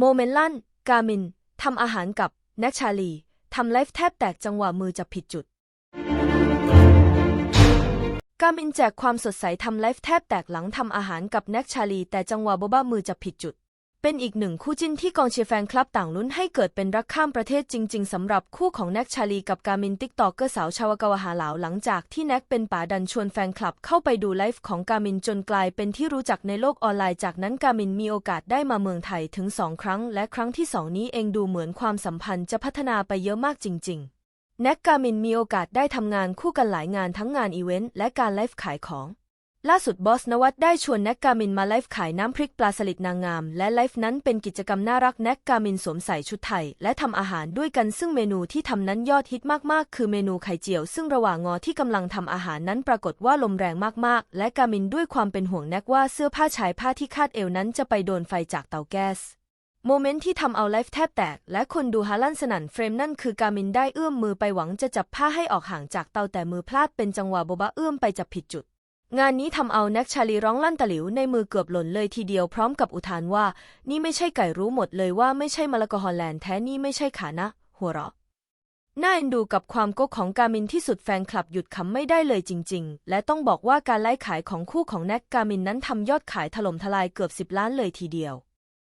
โมเมนต์ลั่น กามิน ทำอาหารกับแน็กชาลี ทำไลฟ์แทบแตกจังหวะมือจับผิดจุด กามินแจกความสดใสทำไลฟ์แทบแตกหลังทำอาหารกับแน็กชาลี แต่จังหวะโบบามือจับผิดจุด เป็นอีกหนึ่งคู่จิ้นที่กองเชียร์แฟนคลับต่างลุ้นให้เกิดเป็นรักข้ามประเทศจริง ๆสำหรับคู่ของแน็กชาลีกับกามินติ๊กตอกเกอร์สาวชาวกาวาหาเหลาหลังจากที่แน็กเป็นป่าดันชวนแฟนคลับเข้าไปดูไลฟ์ของกามินจนกลายเป็นที่รู้จักในโลกออนไลน์จากนั้นกามินมีโอกาสได้มาเมืองไทยถึงสองครั้ง และครั้งที่สองนี้เองดูเหมือนความสัมพันธ์จะพัฒนาไปเยอะมากจริง ๆ แน็กกามินมีโอกาสได้ทำงานคู่กันหลายงานทั้งงานอีเวนต์และการไลฟ์ขายของ ล่าสุดบอสนวัตได้ชวนแน็กกามินมาไลฟ์ขายน้ำพริกปลาสลิดนางงาม และไลฟ์นั้นเป็นกิจกรรมน่ารักแน็กกามินสวมใส่ชุดไทย และทำอาหารด้วยกันซึ่งเมนูที่ทำนั้นยอดฮิตมากๆ คือเมนูไข่เจียว ซึ่งระหว่างงอที่กำลังทำอาหารนั้นปรากฏว่าลมแรงมากๆ และกามินด้วยความเป็นห่วงแน็กว่าเสื้อผ้าชายผ้าที่คาดเอวนั้นจะไปโดนไฟจากเตาแก๊สโมเมนต์ที่ทำเอาไลฟ์แทบแตก และคนดูฮาลั่นสนั่นเฟรมนั่นคือกามินได้เอื้อมมือไปหวังจะจับผ้าให้ออกห่างจากเตาแต่มือพลาดเป็นจังหวะโบบะเอื้อมไปจับผิดจุด งานนี้ทำเอาแน็กชาลีร้องลั่นตะหลิวในมือเกือบหล่นเลยทีเดียวพร้อมกับอุทานว่า นี่ไม่ใช่ไก่รู้หมดเลยว่าไม่ใช่มะละกอฮอลแลนด์แท้นี่ไม่ใช่ขานะ หัวเราะน่าเอ็นดูกับความโก๊กของกามินที่สุดแฟนคลับหยุดขำไม่ได้เลยจริง ๆ และต้องบอกว่าการไล่ขายของคู่ของแน็กกามินนั้นทำยอดขายถล่มทลายเกือบ 10 ล้านเลยทีเดียว